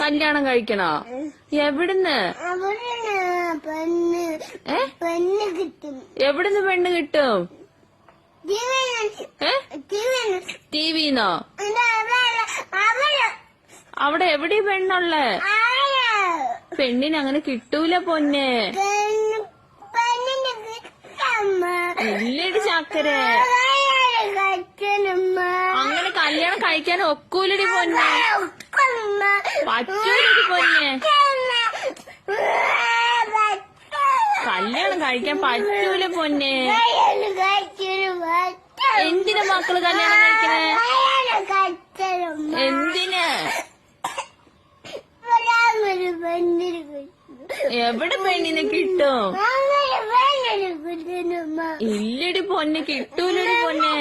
കല്യാണം കഴിക്കണോ? എവിടുന്ന്? പെണ്ണ്. കിട്ടും. എവിടുന്ന് പെണ്ണ് കിട്ടും? ടി വി ജീവന് ടിവിന്നോ അവിടെ എവിടെ പെണ്ണുള്ളേ? പെണ്ണിന് അങ്ങനെ കിട്ടൂല പൊന്നെ. ഇല്ലടി ചാക്കരേ. കല്യാണം കഴിക്കാൻ ഒക്കൂലടി പൊന്നെ. പറ്റൂലടി പൊന്നെ. കല്യാണം കഴിക്കാൻ പറ്റൂല പൊന്നെ. എന്തിനാ മക്കൾ കല്യാണം കഴിക്കണേ? എന്തിന്? എവിടെ പെണ്ണിനെ കിട്ടും? ഇല്ലടി പൊന്നെ കിട്ടൂലടി പൊന്നെ.